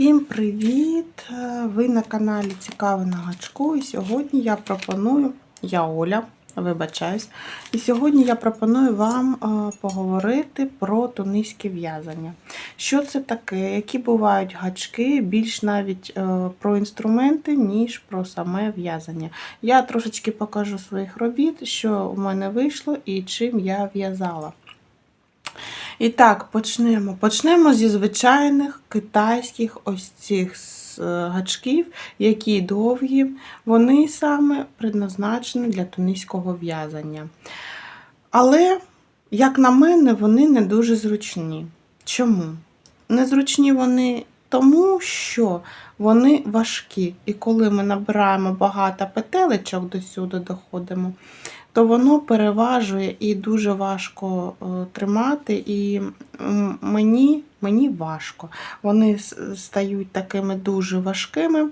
Всім привіт! Е, Ви на каналі Цікаве на гачку. І сьогодні я пропоную, я Оля, вибачаюсь. І сьогодні я пропоную вам е, поговорити про тунизьке в'язання. Що це таке, які бувають гачки, більш навіть е, про інструменти, ніж про саме в'язання. Я трошечки покажу своїх робіт, що в мене вийшло і чим я в'язала. І так, почнемо. Почнемо зі звичайних китайських ось цих е, гачків, які довгі. Вони саме предназначені для тунизького в'язання. Але, як на мене, вони не дуже зручні. Чому? Незручні вони тому, що вони важкі. І коли ми набираємо багато петелечок до сюди доходимо, то воно переважує і дуже важко е, тримати. І мені, мені важко. Вони стають такими дуже важкими.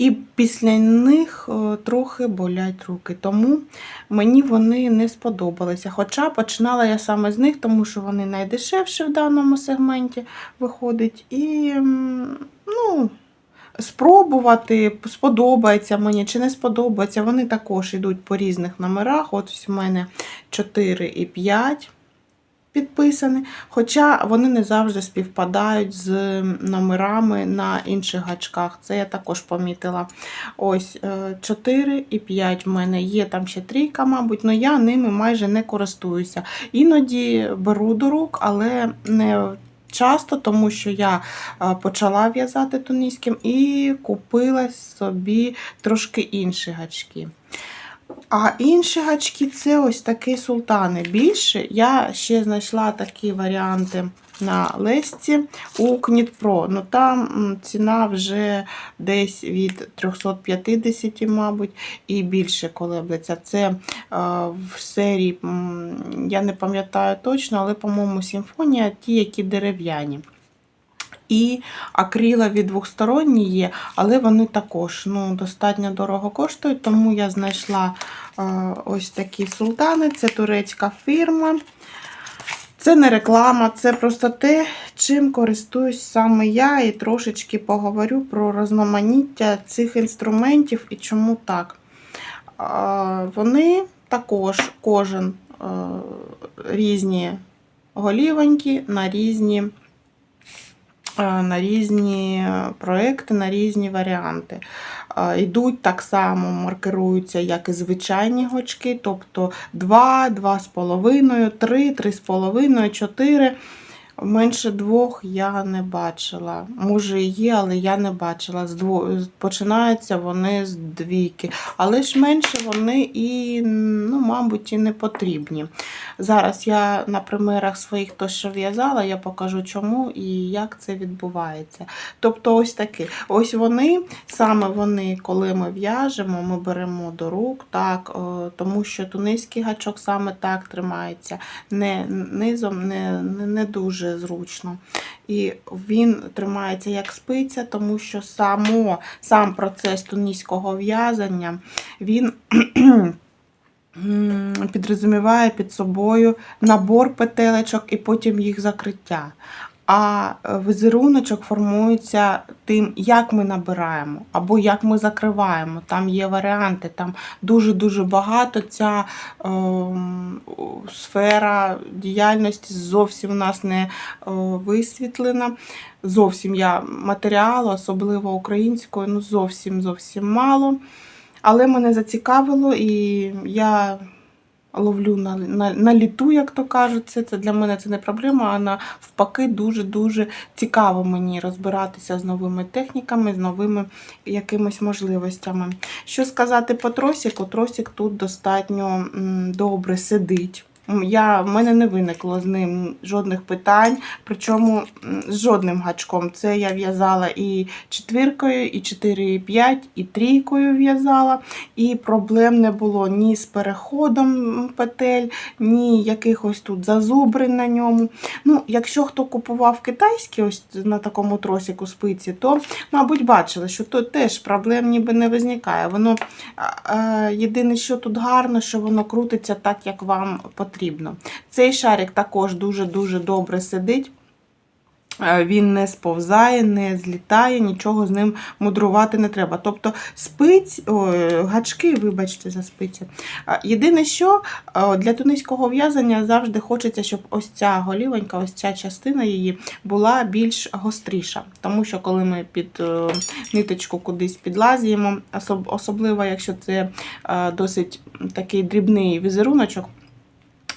І після них е, трохи болять руки. Тому мені вони не сподобалися. Хоча починала я саме з них, тому що вони найдешевші в даному сегменті виходить. І ну, спробувати, сподобається мені чи не сподобається. Вони також йдуть по різних номерах. От у мене 4 і 5 підписані. Хоча вони не завжди співпадають з номерами на інших гачках. Це я також помітила. Ось е, 4 і 5 в мене є там ще трійка, мабуть, але я ними майже не користуюся. Іноді беру до рук, але не часто, тому що я е, почала в'язати туніським і купила собі трошки інші гачки. А інші гачки це ось такі султани. Більше я ще знайшла такі варіанти на Лесці у Кнітпро. Ну там ціна вже десь від 350, мабуть, і більше колеблеться. Це е, в серії, я не пам'ятаю точно, але, по-моєму, симфонія, ті, які дерев'яні. І акрилові двосторонні є, але вони також ну, достатньо дорого коштують, тому я знайшла е, ось такі султани. Це турецька фірма. Це не реклама, це просто те, чим користуюсь саме я, і трошечки поговорю про різноманіття цих інструментів і чому так. Вони також кожен е, різні голівоньки на різні на різні проекти, на різні варіанти. Е, Йдуть так само, маркируються, як і звичайні гачки, тобто 2, 2,5, 3, 3,5, 4. Менше двох я не бачила. Може, є, але я не бачила. З дво... Починаються вони з двійки. Але ж менше вони і, ну, мабуть, і не потрібні. Зараз я на примерах своїх то, що в'язала, я покажу чому і як це відбувається. Тобто, ось такі. Ось вони, саме вони, коли ми в'яжемо, ми беремо до рук, так, тому що тунизький гачок саме так тримається, не низом, не, не, не зручно. І він тримається як спиця, тому що само, сам процес туніського в'язання, він підрозуміває під собою набор петелечок і потім їх закриття. А е, візеруночок формується тим, як ми набираємо або як ми закриваємо. Там є варіанти, там дуже-дуже багато ця ем, сфера діяльності зовсім у нас не е, висвітлена. Зовсім я матеріалу, особливо українською, ну зовсім зовсім мало. Але мене зацікавило, і я ловлю на, на, на літу, як то кажуть. Це, для мене це не проблема, а навпаки, дуже-дуже цікаво мені розбиратися з новими техніками, з новими якимись можливостями. Що сказати по тросіку? Тросик тут достатньо добре сидить. Я, в мене не виникло з ним жодних питань, причому з жодним гачком. Це я в'язала і четвіркою, і 4, і 5, і трійкою в'язала. І проблем не було ні з переходом петель, ні якихось тут зазубрин на ньому. Ну, Якщо хто купував китайські ось на такому тросику спиці, то, мабуть, бачили, що тут теж проблем ніби не виникає. Воно єдине, що тут гарно, що воно крутиться так, як вам потрібно. Цей шарик також дуже-дуже добре сидить. Е, Він не сповзає, не злітає, нічого з ним мудрувати не треба. Тобто спиць, ой, гачки, вибачте за спиці. Е, Єдине, що е, для тунецького в'язання завжди хочеться, щоб ось ця голівонька, ось ця частина її була більш гостріша. Тому що коли ми під ниточку кудись підлазіємо, особливо якщо це досить такий дрібний візеруночок.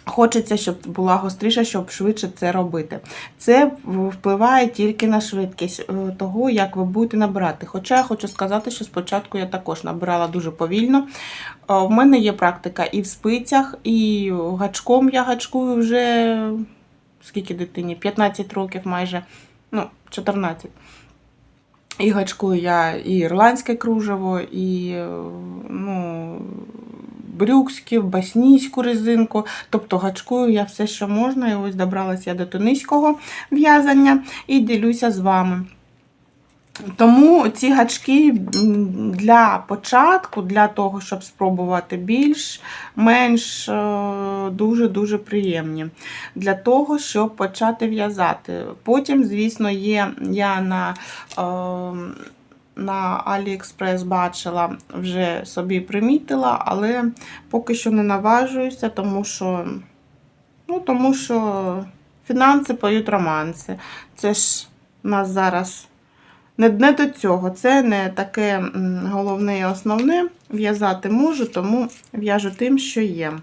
Хочеться, щоб була гостріша, щоб швидше це робити. Це впливає тільки на швидкість е, того, як ви будете набирати. Хоча я хочу сказати, що спочатку я також набирала дуже повільно. Е, В мене є практика і в спицях, і гачком я гачкую вже скільки дитині? 15 років майже, ну, 14. І гачкую я і ірландське кружево, і е, ну, брюксків, баснійську резинку. Тобто гачкую я все, що можна. І ось добралася я до тунизького в'язання і ділюся з вами. Тому ці гачки для початку, для того, щоб спробувати більш-менш дуже-дуже приємні. Для того, щоб почати в'язати. Потім, звісно, є я на. е, на AliExpress бачила, вже собі примітила, але поки що не наважуюся, тому що, ну, тому що фінанси поють романси. Це ж нас зараз не, не до цього. Це не таке головне і основне. В'язати можу, тому в'яжу тим, що є.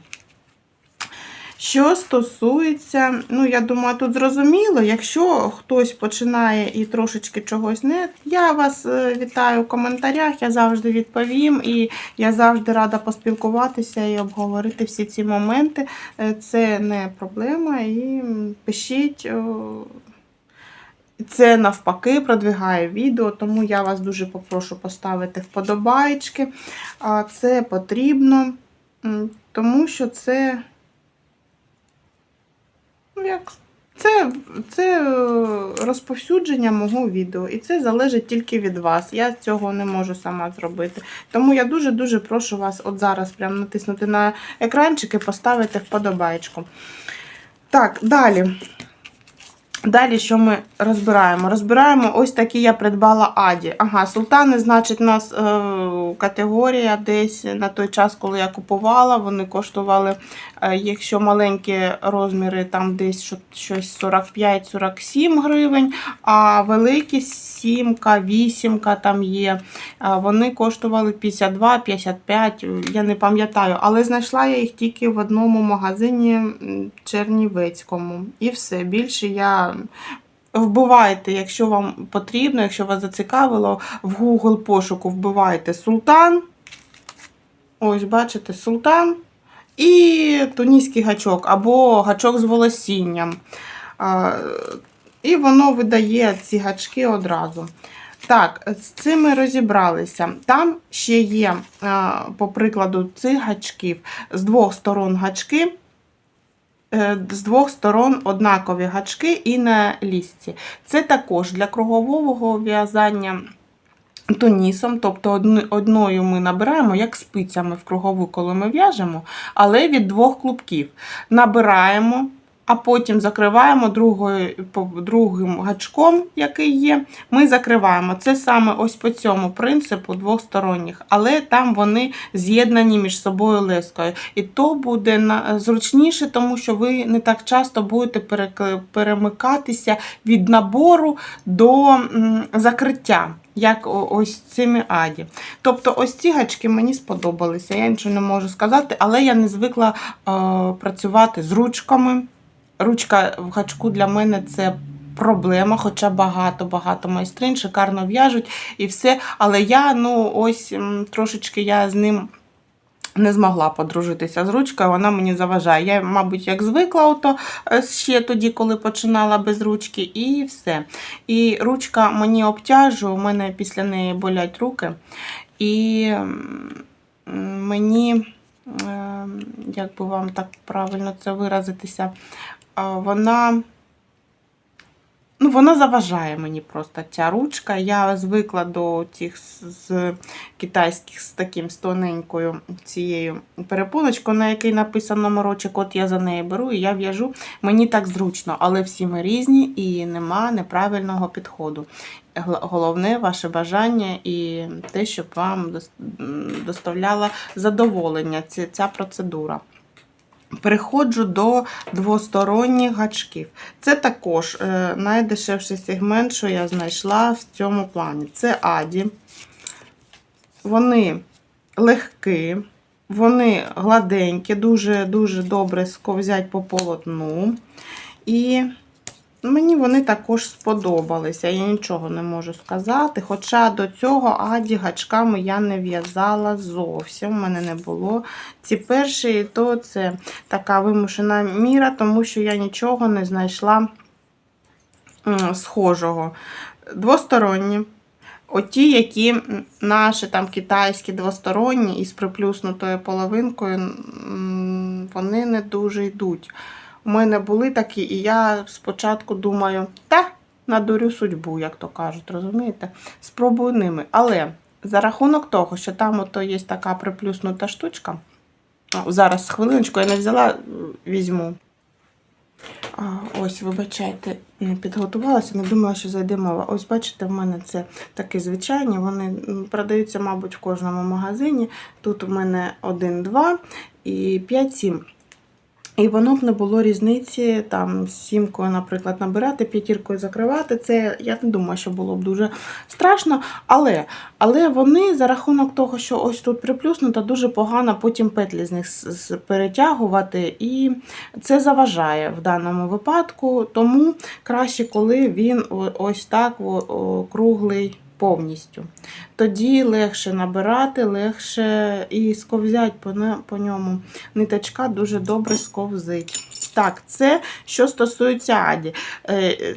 Що стосується, ну, я думаю, тут зрозуміло, якщо хтось починає і трошечки чогось не, я вас е, вітаю в коментарях, я завжди відповім, і я завжди рада поспілкуватися і обговорити всі ці моменти. Е, Це не проблема. І пишіть. Це навпаки продвигає відео, тому я вас дуже попрошу поставити вподобайки. Це потрібно, тому що це. Як це, це е, розповсюдження мого відео, і це залежить тільки від вас. Я цього не можу сама зробити. Тому я дуже-дуже прошу вас от зараз прям натиснути на екранчик і поставити вподобайку. Так, далі. Далі, що ми розбираємо? Розбираємо ось такі я придбала Аді. Ага, султани, значить, у нас е, категорія десь на той час, коли я купувала, вони коштували, якщо маленькі розміри, там десь щось 45-47 гривень, а великі сімка, вісімка там є. е, Вони коштували 52-55, я не пам'ятаю, але знайшла я їх тільки в одному магазині Чернівецькому. І все. Більше я вбивайте, якщо вам потрібно, якщо вас зацікавило, в Google пошуку вбивайте султан. Ось, бачите, султан. І туніський гачок або гачок з волосінням. І воно видає ці гачки одразу. Так, з цим ми розібралися. Там ще є, по прикладу, цих гачків з двох сторон гачки. е, З двох сторон однакові гачки і на лісці. Це також для кругового в'язання тонісом, тобто одною ми набираємо, як спицями в кругову, коли ми в'яжемо, але від двох клубків. Набираємо, а потім закриваємо другим гачком, який є. Ми закриваємо. Це саме ось по цьому принципу двосторонніх, але там вони з'єднані між собою лескою. І то буде зручніше, тому що ви не так часто будете перемикатися від набору до закриття. Як ось цими аді. Тобто, ось ці гачки мені сподобалися. Я нічого не можу сказати, але я не звикла е, працювати з ручками. Ручка в гачку для мене це проблема, хоча багато-багато майстринь шикарно в'яжуть і все. Але я, ну, ось трошечки я з ним. Не змогла подружитися з ручкою, вона мені заважає. Я, мабуть, як звикла ото е, ще тоді, коли починала без ручки, і все. І ручка мені обтяжує, у мене після неї болять руки. І мені, е, як би вам так правильно це виразитися, вона Ну, вона заважає мені просто ця ручка. Я звикла до цих з, китайських з таким з тоненькою цією перепоночкою, на якій написано номерочок, от я за неї беру і я в'яжу. Мені так зручно, але всі ми різні і нема неправильного підходу. Головне ваше бажання і те, щоб вам доставляла задоволення ця процедура. Переходжу до двосторонніх гачків. Це також е, найдешевший сегмент, що я знайшла в цьому плані. Це Аді. Вони легкі, вони гладенькі, дуже-дуже добре сковзять по полотну. І мені вони також сподобалися. Я нічого не можу сказати. Хоча до цього аді гачками я не в'язала зовсім. У мене не було. Ці перші, то це така вимушена міра, тому що я нічого не знайшла схожого. Двосторонні. Оті, які наші там китайські двосторонні із приплюснутою половинкою, вони не дуже йдуть. У мене були такі, і я спочатку думаю, та надурю судьбу, як то кажуть, розумієте? Спробую ними. Але за рахунок того, що там ото є така приплюснута штучка, зараз хвилиночку я не взяла, візьму. Ось, вибачайте, не підготувалася, не думала, що зайде мова. Ось, бачите, в мене це такі звичайні, вони продаються, мабуть, в кожному магазині. Тут у мене 1, 2 і 5, 7. І воно б не було різниці там сімкою, наприклад, набирати, п'ятіркою закривати. Це я не думаю, що було б дуже страшно. Але, але вони за рахунок того, що ось тут приплюснуто, дуже погано потім петлі з них перетягувати, і це заважає в даному випадку. Тому краще, коли він ось так круглий повністю. Тоді легше набирати, легше і сковзять по, ньому ниточка дуже добре сковзить. Так, це що стосується аді. Е,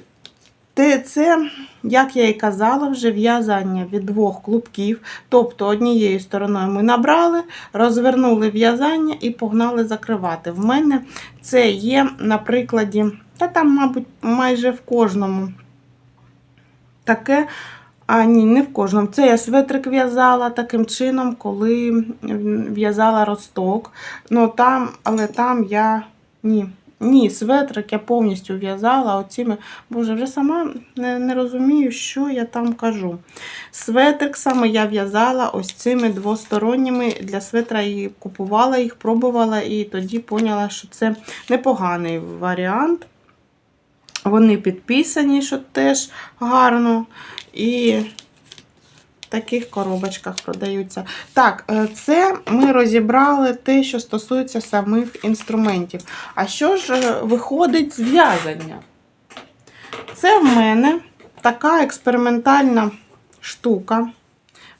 Це, як я і казала, вже в'язання від двох клубків. Тобто однією стороною ми набрали, розвернули в'язання і погнали закривати. В мене це є на прикладі, та там, мабуть, майже в кожному таке. А ні, не в кожному. Це я светрик в'язала таким чином, коли в'язала росток. Ну, там, але там я. Ні. Ні, светрик я повністю в'язала оціми. Боже, вже сама не, не розумію, що я там кажу. Светрик саме я в'язала ось цими двосторонніми. Для светра і купувала їх, пробувала, і тоді поняла, що це непоганий варіант. Вони підписані, що теж гарно. І в таких коробочках продаються. Так, е, це ми розібрали те, що стосується самих інструментів. А що ж е, виходить з в'язання? Це в мене така експериментальна штука.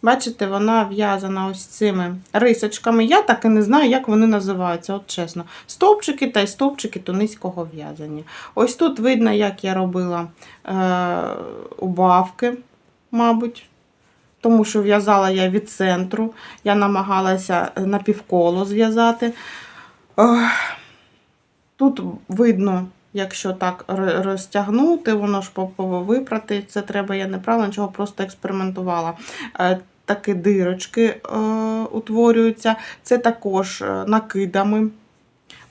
Бачите, вона в'язана ось цими рисочками. Я так і не знаю, як вони називаються, от чесно. Стовпчики та й стовпчики тунецького в'язання. Ось тут видно, як я робила е, убавки, мабуть. Тому що в'язала я від центру. Я намагалася напівколо зв'язати. Тут видно, якщо так розтягнути, воно ж по- по- випрати. Це треба, я не правила, нічого, просто експериментувала. Такі дирочки е, утворюються. Це також е, накидами.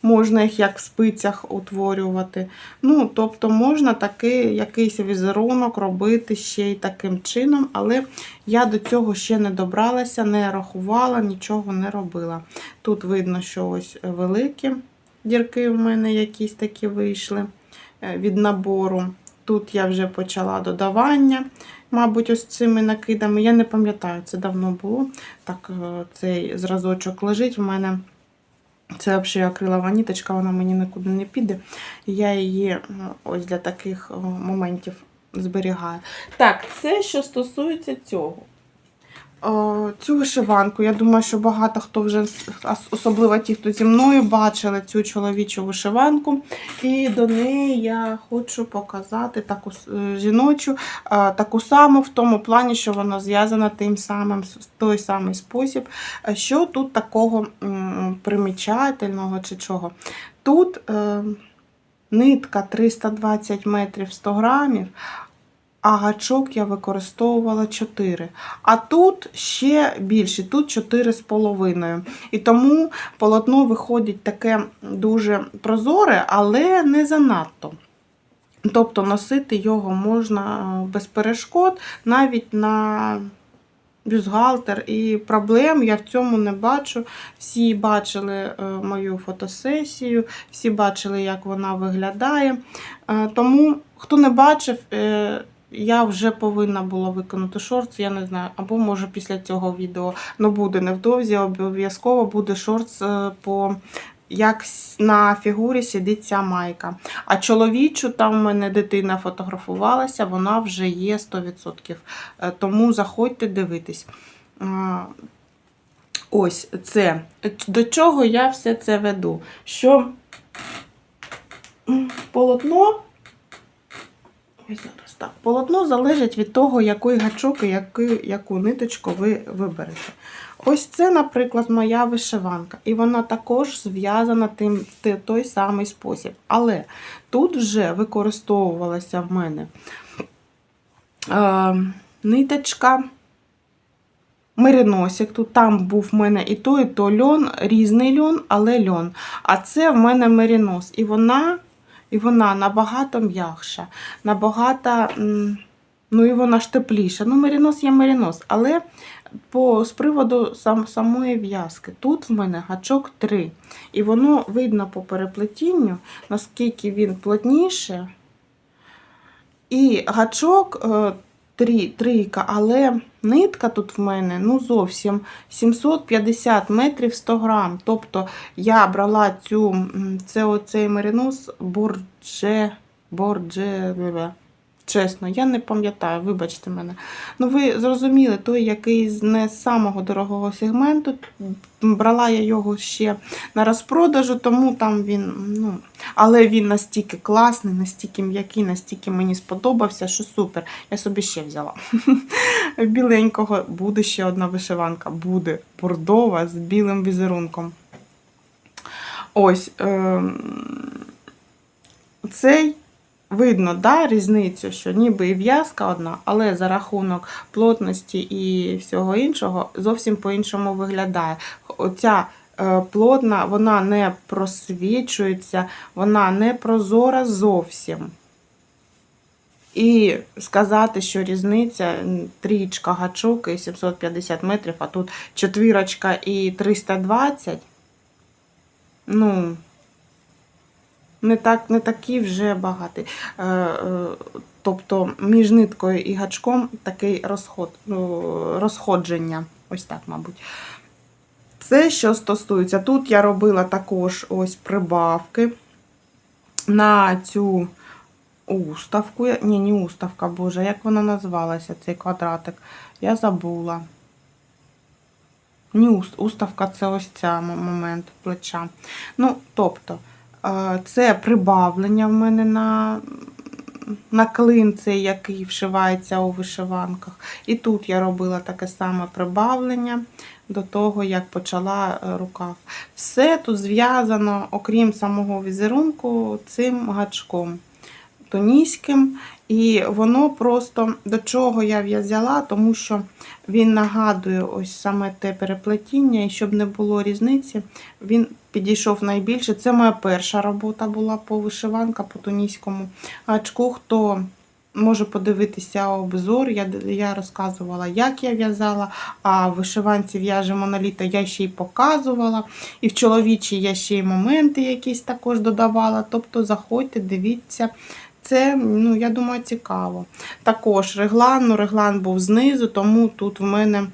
Можна їх як в спицях утворювати. Ну, тобто можна такий якийсь візерунок робити ще й таким чином, але я до цього ще не добралася, не рахувала, нічого не робила. Тут видно, що ось великі дірки в мене якісь такі вийшли е, від набору. Тут я вже почала додавання, мабуть, ось цими накидами. Я не пам'ятаю, це давно було. Так, е, цей зразочок лежить в мене. Це взагалі акрилова ніточка, вона мені нікуди не піде. Я її е, ось для таких е, моментів зберігаю. Так, це що стосується цього. Цю вишиванку, я думаю, що багато хто вже, особливо ті, хто зі мною бачили цю чоловічу вишиванку. І до неї я хочу показати таку е, жіночу, таку саму в тому плані, що вона зв'язана тим самим, той самий спосіб. Що тут такого примічательного чи чого? Тут е, нитка 320 метрів 100 грамів, а гачок я використовувала 4. А тут ще більше, тут 4,5. І тому полотно виходить таке дуже прозоре, але не занадто. Тобто носити його можна е, без перешкод, навіть на бюстгальтер. І проблем я в цьому не бачу. Всі бачили е, мою фотосесію, всі бачили, як вона виглядає. Е, Тому, хто не бачив, я вже повинна була виконати шортс, я не знаю, або може після цього відео ну буде невдовзі, обов'язково буде шортс е, по як на фігурі сидить ця майка. А чоловічу там в мене дитина фотографувалася, вона вже є 100%. Е, Тому заходьте дивитись. Ось це. До чого я все це веду? Що полотно. Зараз так. Полотно залежить від того, який гачок і яку, яку ниточку ви виберете. Ось це, наприклад, моя вишиванка. І вона також зв'язана в той самий спосіб. Але тут вже використовувалася в мене е, ниточка. Мериносик, тут там був в мене і то, і то льон, різний льон, але льон. А це в мене меринос. І вона, і вона набагато м'якша, набагато, ну і вона ж тепліша. Ну, меринос є меринос, але по, з приводу сам, самої в'язки. Тут в мене гачок 3. І воно видно по переплетінню, наскільки він плотніше. І гачок е, трійка, але нитка тут в мене ну зовсім 750 метрів 100 грам. Тобто я брала цю, це оцей меринос бордже, бордже, чесно, я не пам'ятаю, вибачте мене. Ну ви зрозуміли, той, який з не самого дорогого сегменту, брала я його ще на розпродажу, тому там він, ну, але він настільки класний, настільки м'який, настільки мені сподобався, що супер. Я собі ще взяла. Біленького буде ще одна вишиванка, буде бордова з білим візерунком. Ось ем, цей видно, да, різницю, що ніби і в'язка одна, але за рахунок плотності і всього іншого зовсім по-іншому виглядає. Оця е, плотна, вона не просвічується, вона не прозора зовсім. І сказати, що різниця трічка гачок і 750 метрів, а тут четвірочка і 320. Ну, не, так, не такі вже багаті. Е, е, тобто між ниткою і гачком такий розход, ну, розходження. Ось так, мабуть. Це що стосується. Тут я робила також ось прибавки на цю уставку. Ні, не уставка, боже, як вона називалася, цей квадратик? Я забула. Ні, уставка це ось ця момент плеча. Ну, тобто, це прибавлення в мене на, на клин, який вшивається у вишиванках. І тут я робила таке саме прибавлення до того, як почала е, рукав. Все тут зв'язано, окрім самого візерунку, цим гачком туніським. І воно просто до чого я взяла, тому що він нагадує ось саме те переплетіння, і щоб не було різниці, він підійшов найбільше. Це моя перша робота була по вишиванка по туніському гачку. Хто може подивитися обзор, я, я розказувала, як я в'язала, а вишиванці в'яже моноліта я ще й показувала. І в чоловічій я ще й моменти якісь також додавала. Тобто заходьте, дивіться. Це, ну, я думаю, цікаво. Також реглан, ну, реглан був знизу, тому тут в мене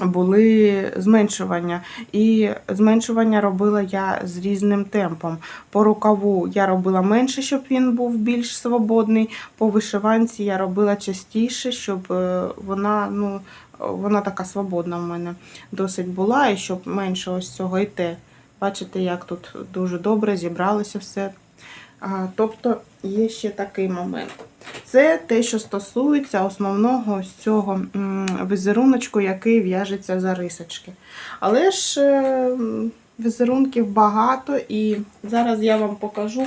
були зменшування. І зменшування робила я з різним темпом. По рукаву я робила менше, щоб він був більш свободний. По вишиванці я робила частіше, щоб е, вона, ну, вона така свободна в мене досить була, і щоб менше ось цього йти. Бачите, як тут дуже добре зібралося все. Тобто є ще такий момент. Це те, що стосується основного цього візеруночку, який в'яжеться за рисочки. Але ж е, візерунків багато, і зараз я вам покажу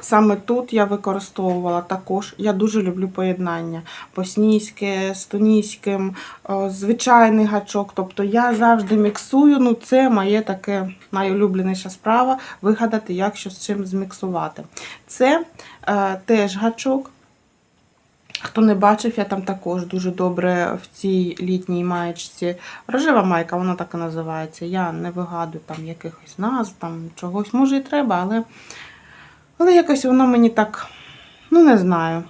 Саме тут я використовувала також. Я дуже люблю поєднання боснійське з тунійським, е, звичайний гачок. Тобто я завжди міксую. Ну, це моє таке найулюбленіша справа вигадати, як що з чим зміксувати. Це е, теж гачок. Хто не бачив, я там також дуже добре в цій літній маєчці. Рожева майка, вона так і називається. Я не вигадую там якихось назв, там чогось. Може і треба, але, але якось воно мені так, ну не знаю.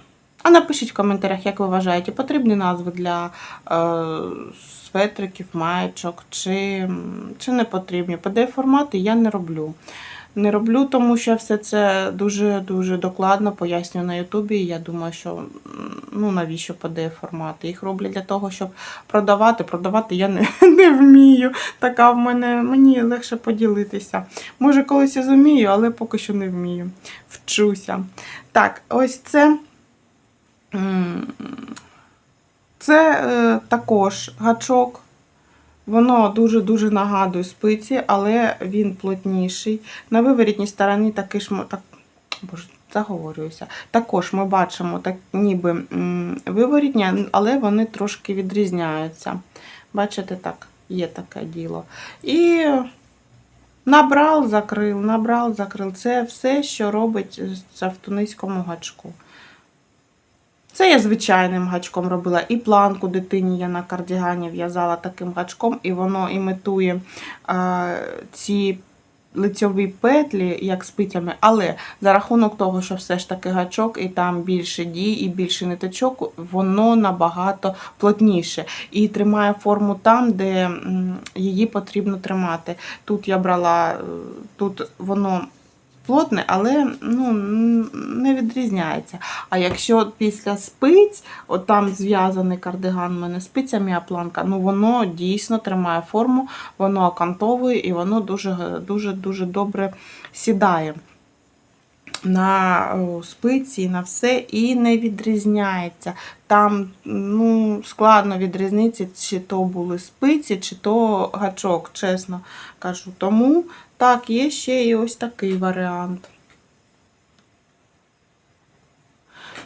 А напишіть в коментарях, як ви вважаєте, потрібні назви для е, светриків, маєчок, чи, чи не потрібні. PDF-формати я не роблю. Не роблю, тому що все це дуже-дуже докладно пояснюю на Ютубі. Я думаю, що ну навіщо PDF-формати? Їх роблять для того, щоб продавати. Продавати я не, не вмію. Така в мене мені легше поділитися. Може, колись і зумію, але поки що не вмію. Вчуся. Так, ось це. Це е, також гачок. Воно дуже-дуже нагадує спиці, але він плотніший. На виворітній стороні такий ж так, боже, заговорююся. Також ми бачимо так, ніби виворітня, але вони трошки відрізняються. Бачите, так, є таке діло. І набрав, закрив, набрав, закрив. Це все, що робить в тунизькому гачку. Це я звичайним гачком робила. І планку дитині я на кардігані в'язала таким гачком, і воно імітує е, ці лицьові петлі, як спицями. Але за рахунок того, що все ж таки гачок, і там більше дій, і більше ниточок, воно набагато плотніше і тримає форму там, де її потрібно тримати. Тут я брала, е, тут воно. Плотне, але ну, не відрізняється. А якщо після спиць, от там зв'язаний кардиган у мене спицями, а планка, ну воно дійсно тримає форму, воно окантовує і воно дуже дуже дуже добре сідає на спиці, на все і не відрізняється. Там ну, складно відрізнити, чи то були спиці, чи то гачок, чесно кажу. Тому так, є ще і ось такий варіант.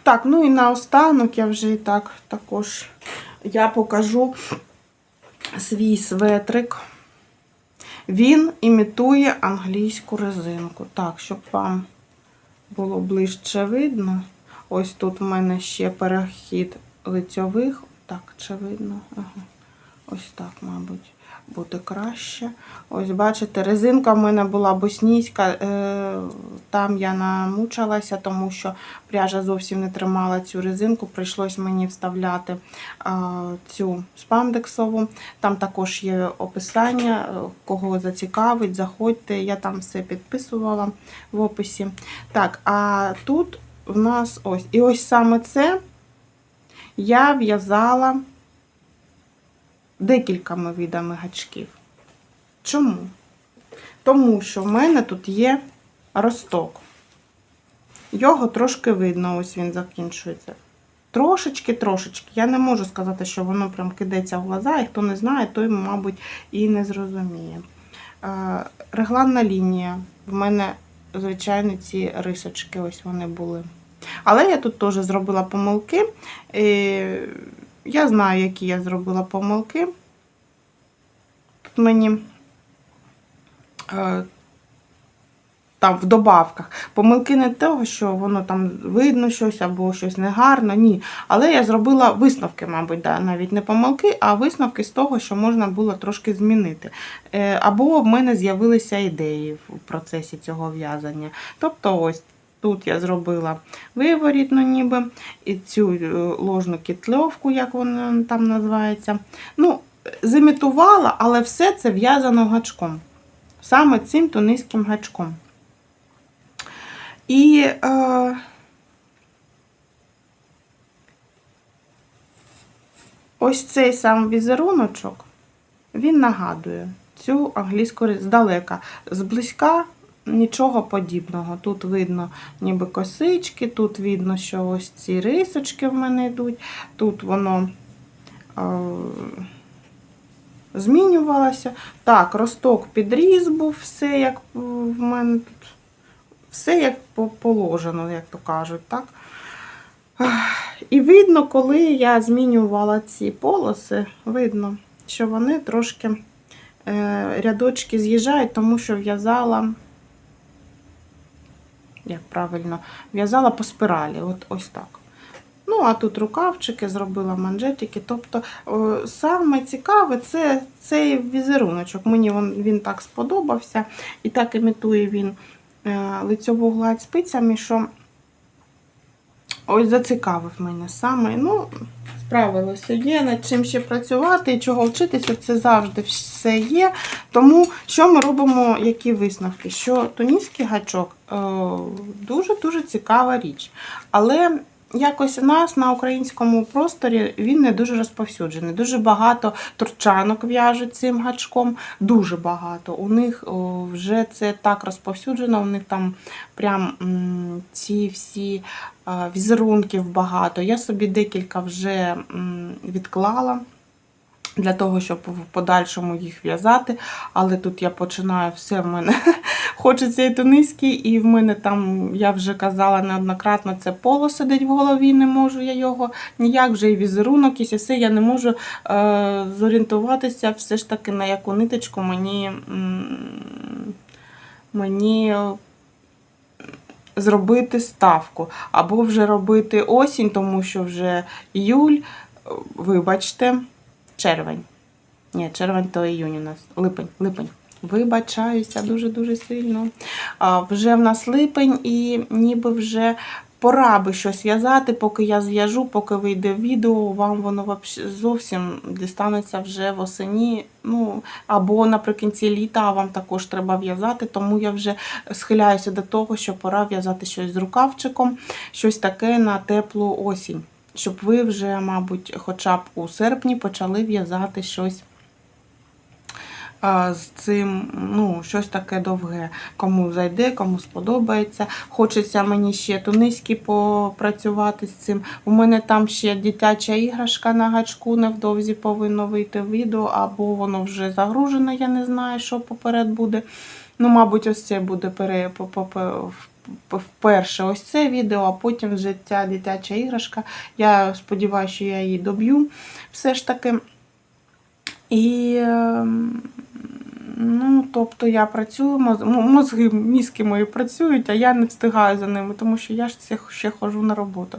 Так, ну і наостанок я вже і так також я покажу свій светрик. Він імітує англійську резинку. Так, щоб вам було ближче видно. Ось тут в мене ще перехід лицьових. Так, чи видно? Ага. Ось так, мабуть, буде краще. Ось, бачите, резинка в мене була боснійська. Е, там я намучилася, тому що пряжа зовсім не тримала цю резинку. Прийшлось мені вставляти цю спандексову. Там також є описання, кого зацікавить, заходьте. Я там все підписувала в описі. Так, а тут в нас ось. І ось саме це я в'язала декількома видами гачків. Чому? Тому що в мене тут є росток. Його трошки видно, ось він закінчується. Трошечки-трошечки. Я не можу сказати, що воно прям кидається в глаза, і хто не знає, той, мабуть, і не зрозуміє. Е, Регланна лінія. В мене, звичайно, ці рисочки, ось вони були. Але я тут теж зробила помилки. Я знаю, які я зробила помилки. Тут мені е, там в добавках. Помилки не того, що воно там видно щось або щось негарно, ні. Але я зробила висновки, мабуть, да, навіть не помилки, а висновки з того, що можна було трошки змінити. Е, Або в мене з'явилися ідеї в процесі цього в'язання. Тобто, ось тут я зробила виворітну, ніби, і цю е, ложну кітльовку, як вона там називається. Ну, зімітувала, але все це в'язано гачком. Саме цим тунизьким гачком. І е, ось цей сам візеруночок, він нагадує цю англійську здалека. Зблизька нічого подібного. Тут видно ніби косички, тут видно, що ось ці рисочки в мене йдуть, тут воно е, змінювалося. Так, росток підріз був, все як в мене тут все як положено, як то кажуть, так? І видно, коли я змінювала ці полоси, видно, що вони трошки е, рядочки з'їжджають, тому що в'язала, як правильно, в'язала по спиралі, от ось так. Ну, а тут рукавчики, зробила манжетики. Тобто, о, саме цікаве це цей візеруночок. Мені він, він так сподобався, і так імітує він е, лицьову гладь спицями, що ось зацікавив мене саме. Ну, справилося. Є над чим ще працювати і чого вчитися, це завжди все є. Тому що ми робимо, які висновки? Що туніський гачок е, дуже-дуже цікава річ. Але якось у нас на українському просторі він не дуже розповсюджений. Дуже багато турчанок в'яжуть цим гачком, дуже багато. У них вже це так розповсюджено, у них там прям ці всі візерунків багато. Я собі декілька вже відклала. Для того, щоб в подальшому їх в'язати, але тут я починаю все в мене хочеться і тунисський, і в мене там, я вже казала неоднократно, це поло сидить в голові, не можу я його ніяк, вже і візерунок, і все, я не можу е, зорієнтуватися все ж таки, на яку ниточку мені, мені зробити ставку. Або вже робити осінь, тому що вже іюль, е, вибачте, червень. Ні, червень то іюнь у нас. Липень, липень. Вибачаюся дуже-дуже сильно. А, вже в нас липень, і ніби вже пора би щось в'язати, поки я зв'яжу, поки вийде відео, вам воно зовсім дістанеться вже восені. Ну, або наприкінці літа, вам також треба в'язати, тому я вже схиляюся до того, що пора в'язати щось з рукавчиком, щось таке на теплу осінь. Щоб ви вже, мабуть, хоча б у серпні почали в'язати щось з цим, ну, щось таке довге. Кому зайде, кому сподобається. Хочеться мені ще туниськи попрацювати з цим. У мене там ще дитяча іграшка на гачку невдовзі повинно вийти відео, або воно вже загружене, я не знаю, що поперед буде. Ну, мабуть, ось це буде. Вперше ось це відео, а потім вже ця дитяча іграшка. Я сподіваюся, що я її доб'ю все ж таки. І ем, ну, тобто я працюю, мозги, мізки мої працюють, а я не встигаю за ними, тому що я ж ще ходжу на роботу.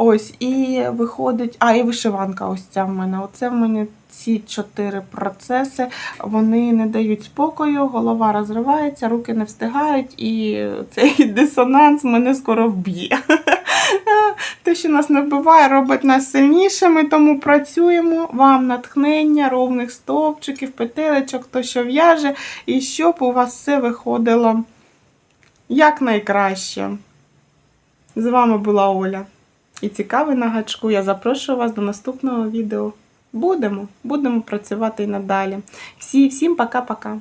Ось, і виходить, а і вишиванка ось ця в мене. Оце в мене ці чотири процеси, вони не дають спокою, голова розривається, руки не встигають, і цей дисонанс мене скоро вб'є. Те, що нас не вбиває, робить нас сильнішими, тому працюємо. Вам натхнення, ровних стовпчиків, петелечок, хто що в'яже, і щоб у вас все виходило якнайкраще. З вами була Оля. І цікавий на гачку. Я запрошую вас до наступного відео. Будемо, будемо працювати і надалі. Всі, всім пока-пока.